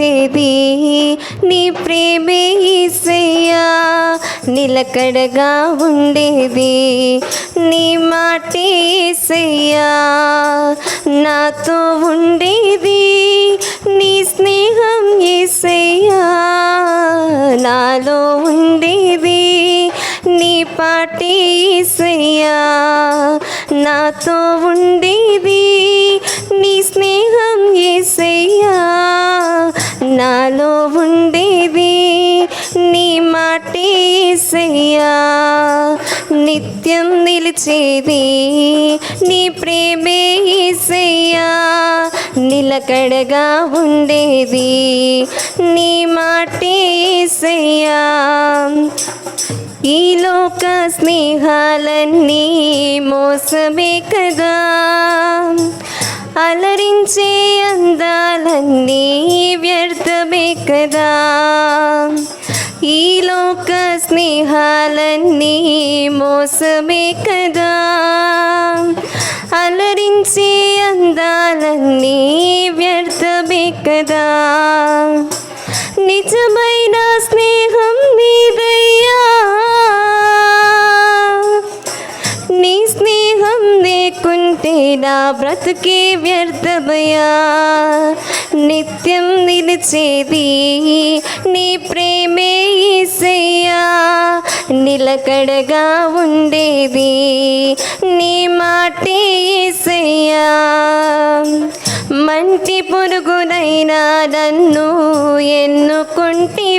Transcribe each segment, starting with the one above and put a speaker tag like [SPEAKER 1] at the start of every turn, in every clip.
[SPEAKER 1] నిలిచేది నీ ప్రేమే ఈసయ్యా. నిలకడగా ఉండేది నీ మాటే ఈసయ్యా. నాతో ఉండేది నీ స్నేహం ఏసయ్యా నాలో ఉండేది నీ పాటే ఏసయ్యా నాతో ఉండేది నీ స్నేహం ఏసయ్యా నాలో ఉండేది నీ మాటేసయ్యా నిత్యం నిలిచేది నీ ప్రేమేసయ్యా నిలకడగా ఉండేది నీ మాటేసయ్యా ఈ లోక స్నేహాలన్నీ మోసమే కదా. అలరించే అందాలన్నీ కదా. ఈ లోక స్నేహాలన్నీ మోసమే కదా. అలరించే అందాలన్నీ వ్యర్థమే కదా. నిజమైన స్నేహం నా బ్రతుకే వ్యర్థమయా నిత్యం నిలిచేది నీ ప్రేమే ఈసయ్యా నిలకడగా ఉండేది నీ మాటే ఈసయ్యా మంటి పురుగునైనా నన్ను ఎన్నుకుంటే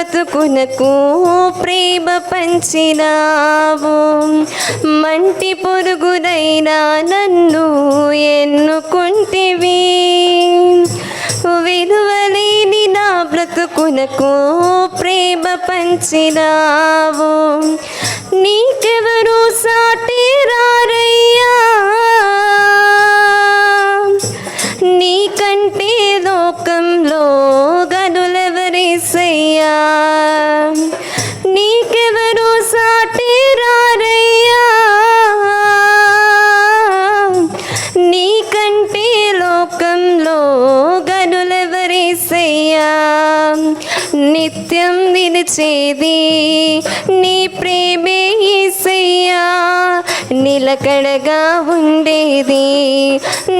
[SPEAKER 1] బ్రతుకునకు ప్రేమ పంచినావు. మంటి పొరుగునైనా నన్ను ఎన్నుకుంటివి. విలువలేని నా బ్రతుకునకు ప్రేమ పంచినావు. నీకెవరు సాటి రారయ్యా నీకంటే లోకం గనులెవరేసయ్యా నీకెవరు సాటి రారయ్యా నీకంటే లోకంలో గనులెవరేసయ్యా నిత్యం నిలిచేది నీ ప్రేమే ఈసయ్యా నిలకడగా ఉండేది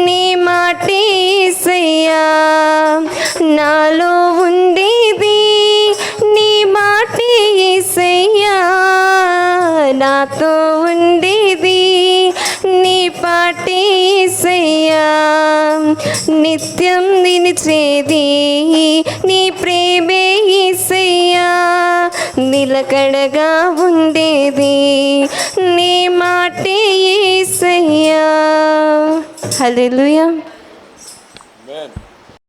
[SPEAKER 1] నీ మాటే ఈసయ్యా నాతో ఉండేది నీ పాటే సయ్యా. నిత్యం నిలిచేది నీ ప్రేమే సయ్యా. నిలకడగా ఉండేది నీ మాటే సయ్యా.
[SPEAKER 2] హలో